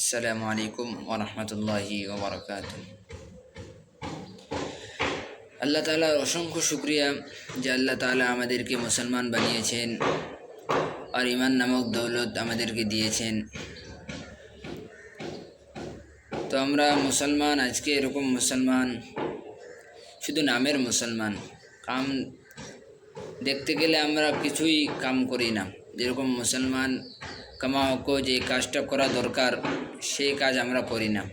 আসসালামু আলাইকুম ওরহমতুল্লাহি ওবরাকাত আল্লাহ তালার অসংখ্য শুক্রিয়া যে আল্লাহ তালা আমাদেরকে মুসলমান বানিয়েছেন আর ইমান নামক দৌলত আমাদেরকে দিয়েছেন। তো আমরা মুসলমান, আজকে এরকম মুসলমান, শুধু নামের মুসলমান, কাম দেখতে গেলে আমরা কিছুই কাম করি না। যেরকম মুসলমান কামা হকো যে কাজটা করা দরকার সেই কাজ আমরা করি না।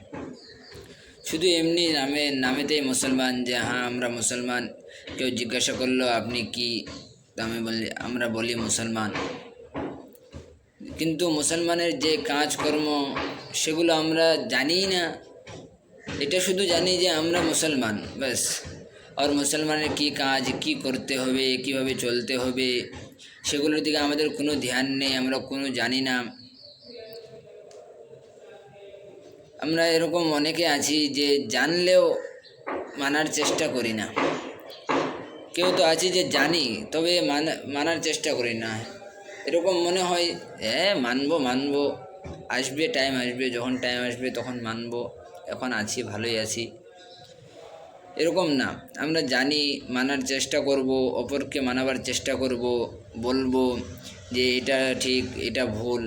শুধু এমনি নামে, নামেতেই মুসলমান যে হ্যাঁ আমরা মুসলমান। কেউ জিজ্ঞাসা করল, আপনি কি? আমি বলি, আমরা বলি মুসলমান। কিন্তু মুসলমানের যে কাজকর্ম, সেগুলো আমরা জানি না। এটা শুধু জানি যে আমরা মুসলমান, ব্যাস। আর মুসলমানের কি কাজ, কি করতে হবে, কীভাবে চলতে হবে, সেগুলোর দিকে আমাদের কোনো ধ্যান নেই, আমরা কোনো জানি না। আমরা এরকম অনেকে আছি যে জানলেও মানার চেষ্টা করি না। কেউ তো আছি যে জানি, তবে মানা, মানার চেষ্টা করি না। এরকম মনে হয় হ্যাঁ মানবো মানবো। আসবে টাইম আসবে, যখন টাইম আসবে, তখন মানবো। এখন আছি, ভালোই আছি। এরকম না। আমরা জানি মানার চেষ্টা করব, অপরকে মানাবার চেষ্টা করব, বলব যে এটা ঠিক, এটা ভুল,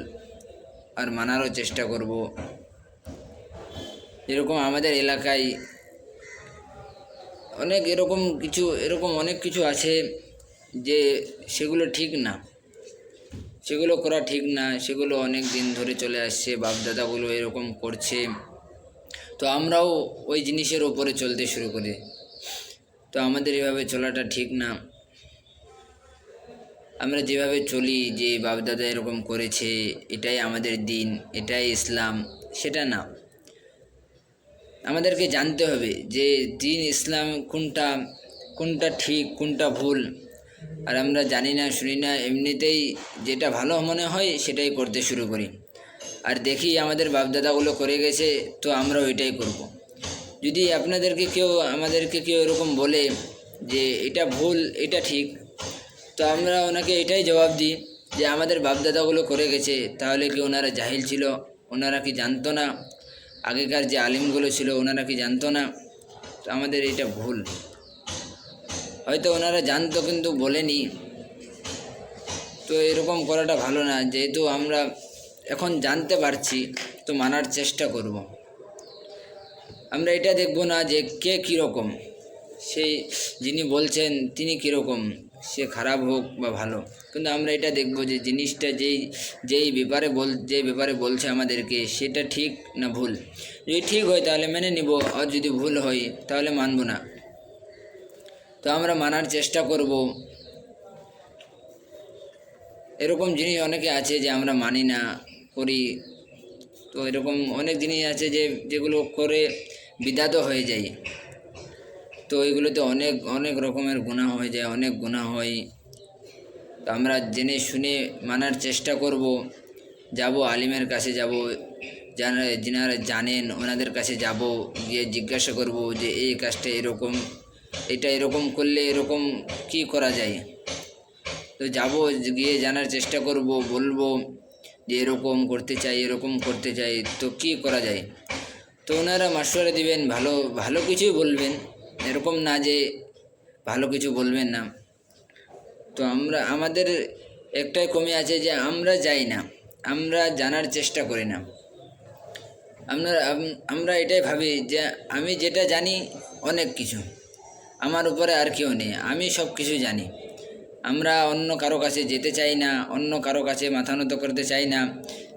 আর মানারও চেষ্টা করব। এরকম আমাদের এলাকায় অনেক এরকম কিছু, এরকম অনেক কিছু আছে যে সেগুলো ঠিক না। সেগুলো করা ঠিক না, সেগুলো অনেক দিন ধরে চলে আসছে, বাপদাদাগুলো এরকম করছে। তো আমরাও ওই জিনিসের ওপরে চলতে শুরু করি। তো আমাদের এভাবে চলাটা ঠিক না। আমরা যেভাবে চলি, যে বাপদাদা এরকম করেছে, এটাই আমাদের দিন, এটাই ইসলাম, সেটা না। আমাদেরকে জানতে হবে যে দিন ইসলাম কোনটা কোনটা ঠিক, কোনটা ভুল। আর আমরা জানি না, শুনি না, এমনিতেই যেটা ভালো মনে হয়, সেটাই করতে শুরু করি। আর দেখি আমাদের বাপদাদাগুলো করে গেছে, তো আমরা ওইটাই করব। যদি আপনাদেরকে কেউ, আমাদেরকে কেউ এরকম বলে যে এটা ভুল, এটা ঠিক, তো আমরা ওনাকে এটাই জবাব দিই যে আমাদের বাপদাদাগুলো করে গেছে, তাহলে কি ওনারা জাহিল ছিল? ওনারা কি জানতো না? আগেকার যে আলিমগুলো ছিল, ওনারা কি জানতো না? তো আমাদের এটা ভুল। হয়তো ওনারা জানতো কিন্তু বলেনি। তো এরকম করাটা ভালো না, যেহেতু আমরা এখন জানতে পারছি, তো মানার চেষ্টা করব। আমরা এটা দেখব না যে কে কীরকম। সেই যিনি বলছেন, তিনি কীরকম। সে খারাপ হোক বা ভালো। কিন্তু আমরা এটা দেখব যে জিনিসটা যেই যেই ব্যাপারে বল যে ব্যাপারে বলছে আমাদেরকে, সেটা ঠিক না ভুল। যদি ঠিক হয় তাহলে মেনে নিব, আর যদি ভুল হয় তাহলে মানব না। তো আমরা মানার চেষ্টা করব। এরকম জিনিস অনেকে আছে যে আমরা মানি না করি। তো এরকম অনেক জিনিস আছে যে, যেগুলো করে বিদাত হয়ে যায় তো এগুলোতে অনেক অনেক রকমের গুণা হয়ে যায়, অনেক গুণা হয়। তো আমরা জেনে শুনে মানার চেষ্টা করব। যাব আলিমের কাছে যাব, যারা, যিনারা জানেন ওনাদের কাছে যাব, গিয়ে জিজ্ঞাসা করব যে, এই কাজটা এরকম, এটা এরকম করলে এরকম কি করা যায়? তো যাব, গিয়ে জানার চেষ্টা করব, বলব যে এরকম করতে চাই, এরকম করতে চাই, তো কি করা যায়? তো ওনারা মাস্টারে দিবেন, ভালো ভালো কিছুই বলবেন। এরকম না যে ভালো কিছু বলবেন না। তো আমরা, আমাদের একটাই কমে আছে যে আমরা যাই না, আমরা জানার চেষ্টা করি না। আমরা আমরা এটাই ভাবি যে আমি যেটা জানি অনেক কিছু, আমার উপরে আর কেউ নেই, আমি সব কিছু জানি। আমরা অন্য কারও কাছে যেতে চাই না, অন্য কারও কাছে মাথা নত করতে চাই না,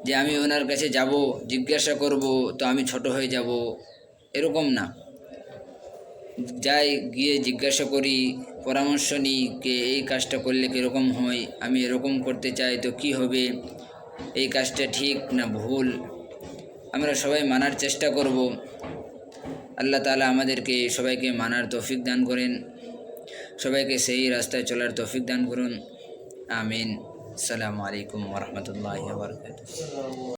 যে আমি ওনার কাছে যাব, জিজ্ঞাসা করব, তো আমি ছোট হয়ে যাব, এরকম না। যাই গিয়ে জিজ্ঞাসা করি, পরামর্শ নিই, কে এই কাজটা করলে কীরকম হয়, আমি এরকম করতে চাই, তো কি হবে, এই কাজটা ঠিক না ভুল, আমরা সবাই মানার চেষ্টা করব। আল্লাহ তালা আমাদেরকে সবাইকে মানার তৌফিক দান করেন। সবাইকে সেই রাস্তায় চলার তৌফিক দান করুন। আমিন। আসসালামু আলাইকুম ওরহমতুল্লাহ বরকাত